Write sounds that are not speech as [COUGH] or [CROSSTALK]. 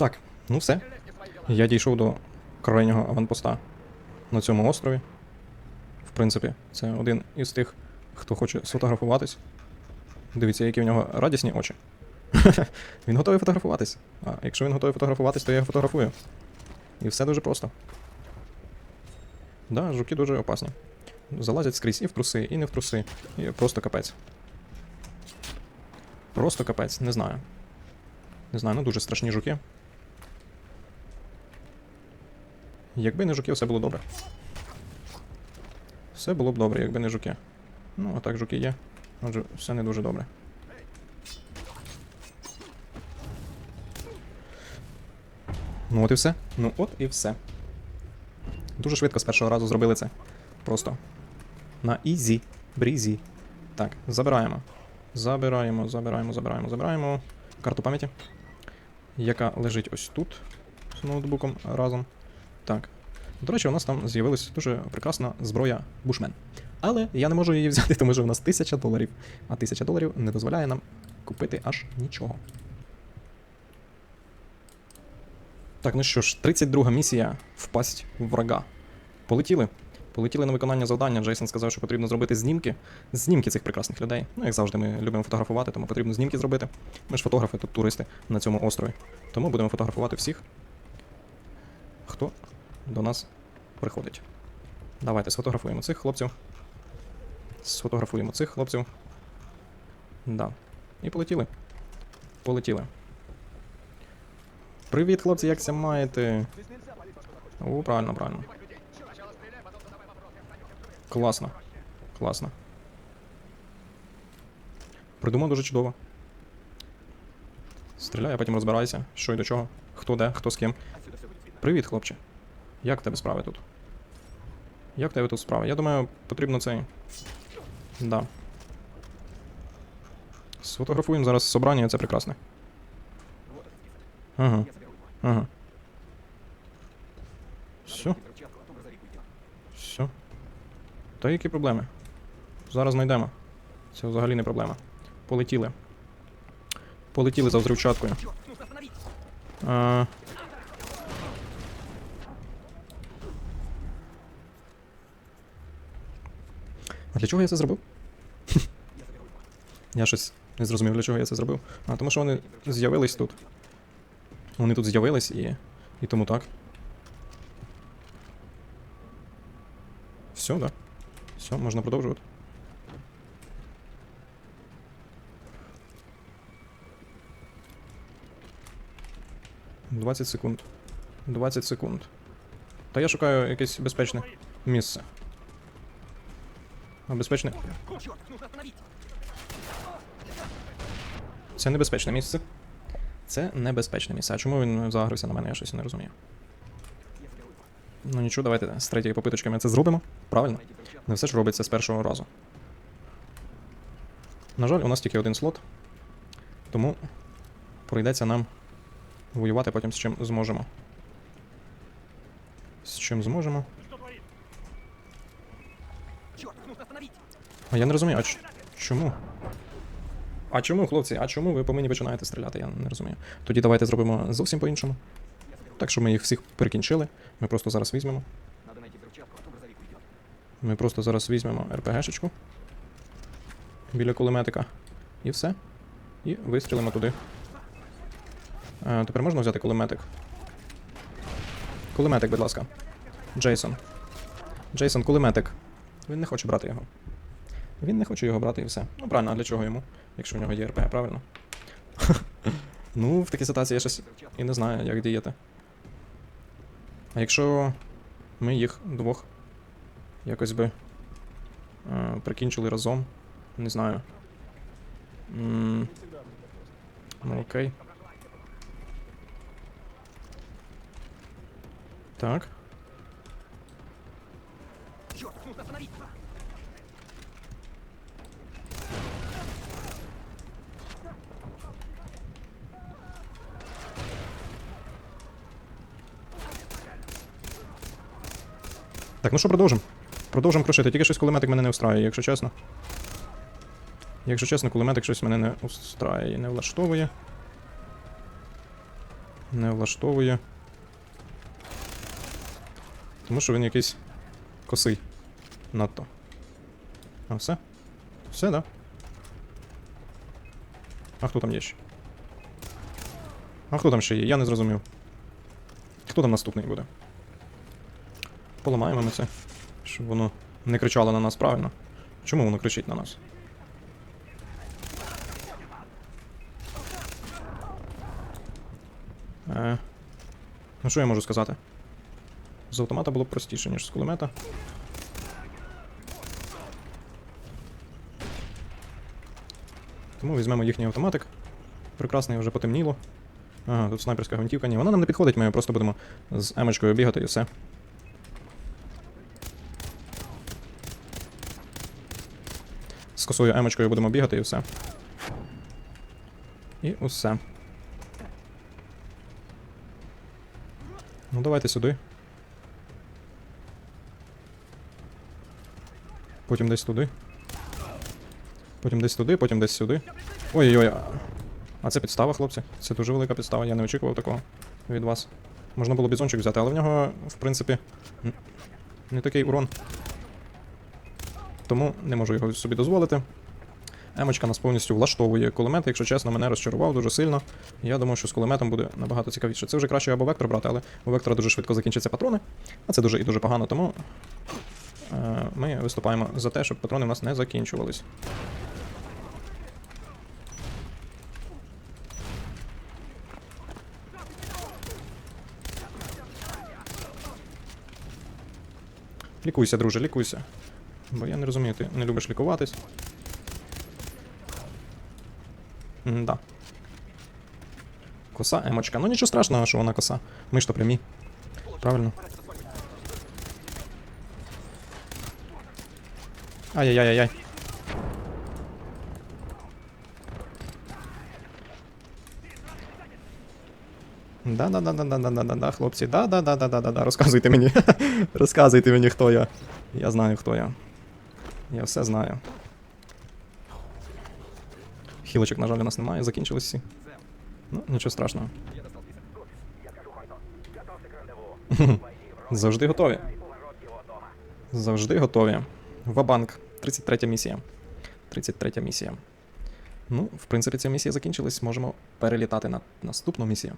Так, ну все. Я дійшов до крайнього аванпоста на цьому острові. В принципі, це один із тих, хто хоче сфотографуватись. Дивіться, які в нього радісні очі. [LAUGHS] він готовий фотографуватись. А якщо він готовий фотографуватись, то я його фотографую. І все дуже просто. Да, жуки дуже опасні. Залазять скрізь і в труси, і не в труси. І просто капець. Просто капець, не знаю. Не знаю, ну дуже страшні жуки. Якби не жуки, все було добре. Все було б добре, якби не жуки. Ну, а так жуки є. Отже, все не дуже добре. Ну от і все. Ну от і все. Дуже швидко з першого разу зробили це. Просто. На ізі. Брізі. Так, забираємо. Забираємо, забираємо, забираємо, забираємо. Карту пам'яті. Яка лежить ось тут з ноутбуком разом. Так. До речі, у нас там з'явилася дуже прекрасна зброя Бушмен. Але я не можу її взяти, тому що в нас 1000 доларів. А 1000 доларів не дозволяє нам купити аж нічого. Так, ну що ж, 32 місія впасть в врага. Полетіли. Полетіли на виконання завдання. Джейсон сказав, що потрібно зробити знімки. Знімки цих прекрасних людей. Ну, як завжди, ми любимо фотографувати, тому потрібно знімки зробити. Ми ж фотографи, тут туристи на цьому острові. Тому будемо фотографувати всіх, хто до нас приходить. Давайте сфотографуємо цих хлопців. Сфотографуємо цих хлопців. Да. І полетіли. Полетіли. Привіт, хлопці, як ся маєте? О, правильно, правильно. Класно. Класно. Придумав дуже чудово. Стріляй, а потім розбирайся, що й до чого, хто де, хто з ким. Привіт, хлопче. Як в тебе справи тут? Як в тебе тут справи? Я думаю, потрібно цей. Да. Сфотографуємо зараз собрання, це прекрасне. Ага. Ага. Все. Все. Та які проблеми? Зараз знайдемо. Це взагалі не проблема. Полетіли. Полетіли за взривчаткою. А... для чого я це зробив? [LAUGHS] я щось не зрозумів, для чого я це зробив. А, тому що вони з'явились тут. Вони тут з'явились і. І тому так. Все, да. Все, можна продовжувати. Двадцять секунд. 20 секунд. Та я шукаю якесь безпечне місце. Безпечне. Це небезпечне місце. Це небезпечне місце. А чому він загрився на мене, я щось не розумію. Ну нічого, давайте з третьої попиточки ми це зробимо. Правильно? Не все ж робиться з першого разу. На жаль, у нас тільки один слот. Тому прийдеться нам воювати потім з чим зможемо. З чим зможемо. А я не розумію, а чому? А чому, хлопці? А чому ви по мені починаєте стріляти? Я не розумію. Тоді давайте зробимо зовсім по-іншому. Так, щоб ми їх всіх перекінчили. Ми просто зараз візьмемо. А. Ми просто зараз візьмемо РПГшечку біля кулеметика. І все. І вистрілимо туди. Е, тепер можна взяти кулеметик? Кулеметик, будь ласка. Джейсон. Джейсон, кулеметик. Він не хоче брати його. Він не хоче його брати і все. Ну правильно, а для чого йому, якщо в нього є РПГ, правильно? [LAUGHS] ну, в такій ситуації я щось і не знаю, як діяти. А якщо ми їх двох якось би е, прикінчили разом. Не знаю. М, Ну окей. Так. Черт, нужно остановиться! Так, ну що, продовжимо. Продовжимо крушити. Тільки щось кулеметик мене не устраює, якщо чесно. Якщо чесно, кулеметик щось мене не устраює, не влаштовує. Не влаштовує. Тому що він якийсь косий. Надто. А все? Все, да? А хто там є ще? А хто там ще є? Я не зрозумів. Хто там наступний буде? Поламаємо ми це, щоб воно не кричало на нас правильно. Чому воно кричить на нас? Е, ну що я можу сказати? З автомата було б простіше, ніж з кулемета. Тому візьмемо їхній автоматик. Прекрасний, вже потемніло. Ага, тут снайперська гвинтівка. Ні, вона нам не підходить, ми просто будемо з емочкою бігати і все. З косою емочкою будемо бігати і все. І усе. Ну, давайте сюди. Потім десь туди. Потім десь туди, потім десь сюди. Ой-ой-ой. а- це підстава, хлопці. Це дуже велика підстава, я не очікував такого від вас. Можна було бізончик взяти, але в нього, в принципі, не такий урон. Тому не можу його собі дозволити. Емочка нас повністю влаштовує. Кулемет, якщо чесно, мене розчарував дуже сильно. Я думав, що з кулеметом буде набагато цікавіше. Це вже краще або вектор брати, але у вектора дуже швидко закінчаться патрони. А це дуже і дуже погано, тому е, ми виступаємо за те, щоб патрони у нас не закінчувались. Лікуйся, друже, лікуйся. Бо я не розумію, ти не любиш лікуватись. Да. Коса, емочка. Ну нічого страшного, що вона коса. Ми ж то прямі. Правильно. Ай-яй-яй-яй. Да-да-да-да-да-да-да-да, хлопці. Да-да-да-да-да-да. Розказуйте мені. [LAUGHS] Розказуйте мені, хто я. Я знаю, хто я. Я все знаю. Хілочок, на жаль, у нас немає, закінчились всі. Ну, нічого страшного. [LAUGHS] Завжди готові. Завжди готові. Вабанк. 33 місія. 33 місія. Ну, в принципі, ця місія закінчилась. Можемо перелітати на наступну місію.